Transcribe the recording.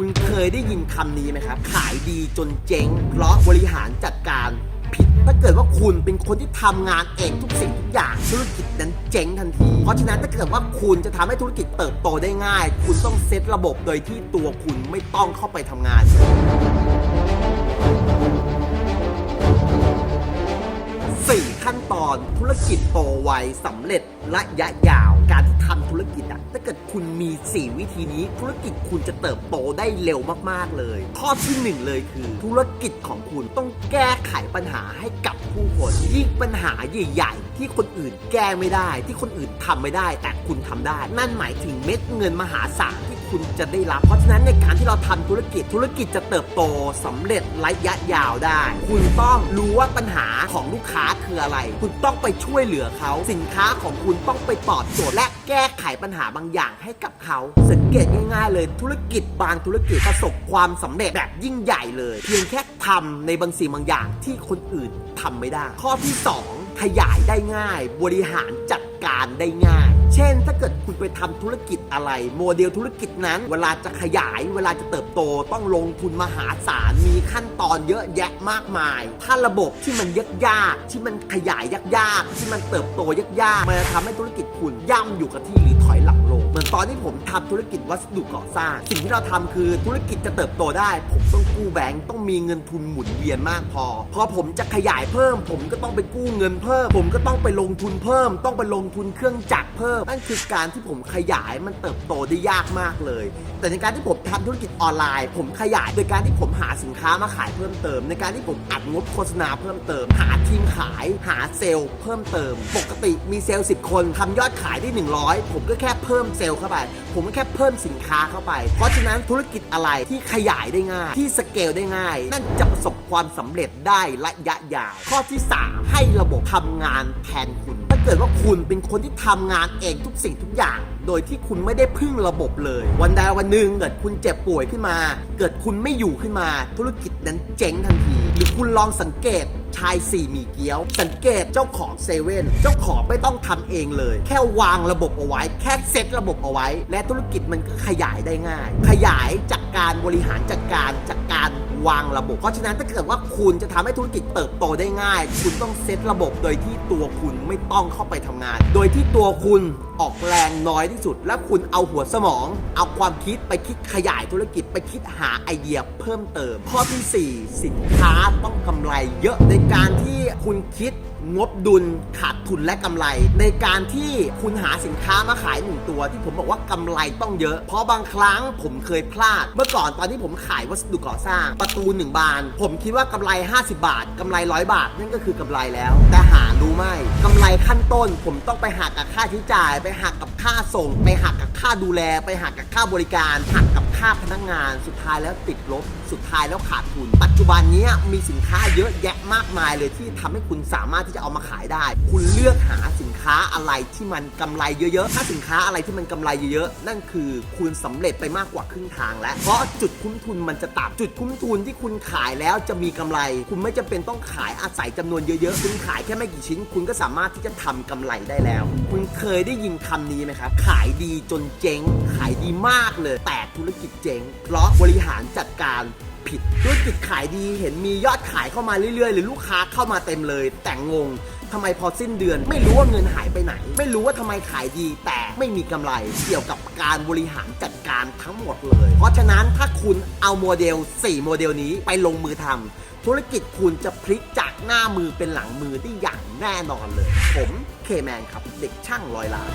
คุณเคยได้ยินคำนี้ไหมครับ ขายดีจนเจ๊ง เพราะบริหารจัดการผิด ถ้าเกิดว่าคุณเป็นคนที่ทำงานเองทุกสิ่งทุกอย่างธุรกิจนั้นเจ๊งทันที เพราะฉะนั้นถ้าเกิดว่าคุณจะทำให้ธุรกิจเติบโตได้ง่าย คุณต้องเซตระบบโดยที่ตัวคุณไม่ต้องเข้าไปทำงาน 4 ขั้นตอนธุรกิจโตไวสำเร็จระยะยาว การที่ทำธุรกิจอะถ้าเกิดคุณมี 4 วิธีนี้ ธุรกิจคุณจะเติบโตได้เร็วมากๆเลย ข้อที่ 1 เลยคือ ธุรกิจของคุณต้องแก้ไขปัญหาให้กับผู้คนยิ่งปัญหาใหญ่ๆ ที่คนอื่นแก้ไม่ได้ ที่คนอื่นทำไม่ได้ แต่คุณทำได้ นั่นหมายถึงเม็ดเงินมหาศาลที่ คุณจะได้รับ เพราะฉะนั้นในการที่เราทำธุรกิจธุรกิจจะเติบโตสำเร็จระยะยาวได้ คุณต้องรู้ว่าปัญหาของลูกค้าคืออะไร คุณต้องไปช่วยเหลือเขา สินค้าของคุณต้องไปตอบโจทย์และแก้ไขปัญหาบางอย่างให้กับเขาสังเกตง่ายๆเลยธุรกิจบางธุรกิจประสบความสำเร็จแบบยิ่งใหญ่เลย เพียงแค่ทำในบางสิ่งบางอย่างที่คนอื่นทำไม่ได้ ข้อที่สองขยายได้ง่าย บริหารจัดการได้ง่ายเช่น ถ้าเกิดคุณไปทำธุรกิจอะไร โมเดลธุรกิจนั้น เวลาจะขยาย เวลาจะเติบโตต้องลงทุนมหาศาลมีขั้นตอนเยอะแยะมากมาย ถ้าระบบที่มันยากยากๆที่มันขยายยากๆที่มันเติบโตยากยากๆมันจะทำให้ธุรกิจคุณย่ำอยู่กับที่หรือถอยหลังลงเหมือนตอนที่ผมทำธุรกิจวัสดุก่อสร้าง สิ่งที่เราทำคือธุรกิจจะเติบโตได้ ผมต้องกู้แบงก์ต้องมีเงินทุนหมุนเวียนมากพอพอผมจะขยายเพิ่ม ผมก็ต้องไปกู้เงินเพิ่ม ผมก็ต้องไปลงทุนเพิ่ม ต้องไปลงทุนเครื่องจักรเพิ่มนั่นคือการที่ผมขยายมันเติบโตได้ยากมากเลย แต่ในการที่ผมทำธุรกิจออนไลน์ ผมขยายโดยการที่ผมหาสินค้ามาขายเพิ่มเติม ในการที่ผมอัดงบโฆษณาเพิ่มเติม หาทีมขาย หาเซลล์เพิ่มเติม ปกติมีเซลล์ 10 คนทำยอดขายได้ 100 ผมก็แค่เพิ่มเซลล์เข้าไป ผมก็แค่เพิ่มสินค้าเข้าไป เพราะฉะนั้นธุรกิจอะไรที่ขยายได้ง่าย ที่สเกลได้ง่าย นั่นจะประสบความสำเร็จได้ระยะยาว ข้อที่ 3 ให้ระบบทำงานแทนคุณ เกิดว่าคุณเป็นคนที่ทำงานเองทุกสิ่งทุกอย่าง โดยที่คุณไม่ได้พึ่งระบบเลย วันใดวันหนึ่งเกิดคุณเจ็บป่วยขึ้นมา เกิดคุณไม่อยู่ขึ้นมา ธุรกิจนั้นเจ๊งทันที หรือคุณลองสังเกต ชายสี่หมีเกี๊ยว สังเกตเจ้าของเซเว่นเจ้าของไม่ต้องทำเองเลย แค่วางระบบเอาไว้ แค่เซตระบบเอาไว้ และธุรกิจมันก็ขยายได้ง่าย ขยายจากการบริหารจัดการจากการวางระบบ เพราะฉะนั้นถ้าเกิดว่าคุณจะทำให้ธุรกิจเติบโตได้ง่าย คุณต้องเซตระบบโดยที่ตัวคุณไม่ต้องเข้าไปทำงาน โดยที่ตัวคุณออกแรงน้อยที่สุด และคุณเอาหัวสมอง เอาความคิดไปคิดขยายธุรกิจไปคิดหาไอเดียเพิ่มเติม ข้อที่ 4 สินค้าต้องกำไรเยอะในการที่คุณคิดงบดุลขาดทุนและกำไร ในการที่คุณหาสินค้ามาขายหนึ่งตัว ที่ผมบอกว่ากำไรต้องเยอะ เพราะบางครั้งผมเคยพลาด เมื่อก่อนตอนที่ผมขายวัสดุก่อสร้าง ประตูหนึ่งบาน ผมคิดว่ากำไร 50 บาทกำไรร้อยบาท นั่นก็คือกำไรแล้ว แต่หารู้ไหมกำไรขั้นต้น ผมต้องไปหักกับค่าใช้จ่าย ไปหักกับค่าส่ง ไปหักกับค่าดูแล ไปหักกับค่าบริการ หักกับค่าพนักงาน สุดท้ายแล้วติดลบ สุดท้ายแล้วขาดทุน ปัจจุบันนี้มีสินค้าเยอะแยะมากมายเลยที่ทำให้คุณสามารถที่จะเอามาขายได้ คุณเลือกหาสินค้าอะไรที่มันกำไรเยอะๆ ถ้าสินค้าอะไรที่มันกำไรเยอะๆ นั่นคือคุณสำเร็จไปมากกว่าครึ่งทางแล้ว เพราะจุดคุ้มทุนมันจะต่ำจุดคุ้มทุนที่คุณขายแล้วจะมีกำไร คุณไม่จำเป็นต้องขายอาศัยจำนวนเยอะๆ คุณขายแค่ไม่กี่ชิ้น คุณก็สามารถที่จะทำกำไรได้แล้ว คุณเคยได้ยินคำนี้ไหมครับ ขายดีจนเจ๊ง ขายดีมากเลย แต่ธุรกิจเจ๊ง เพราะบริหารจัดการผิดธุรกิจขายดีเห็นมียอดขายเข้ามาเรื่อยๆ หรือลูกค้าเข้ามาเต็มเลย แต่งงทำไมพอสิ้นเดือน ไม่รู้ว่าเงินหายไปไหน ไม่รู้ว่าทำไมขายดี แต่ไม่มีกำไรเกี่ยวกับการบริหารจัดการทั้งหมดเลย เพราะฉะนั้นถ้าคุณเอาโมเดล 4 โมเดลนี้ไปลงมือทำธุรกิจคุณจะพลิกจากหน้ามือเป็นหลังมือได้อย่างแน่นอนเลย ผมเคแมนครับเด็กช่างร้อยล้าน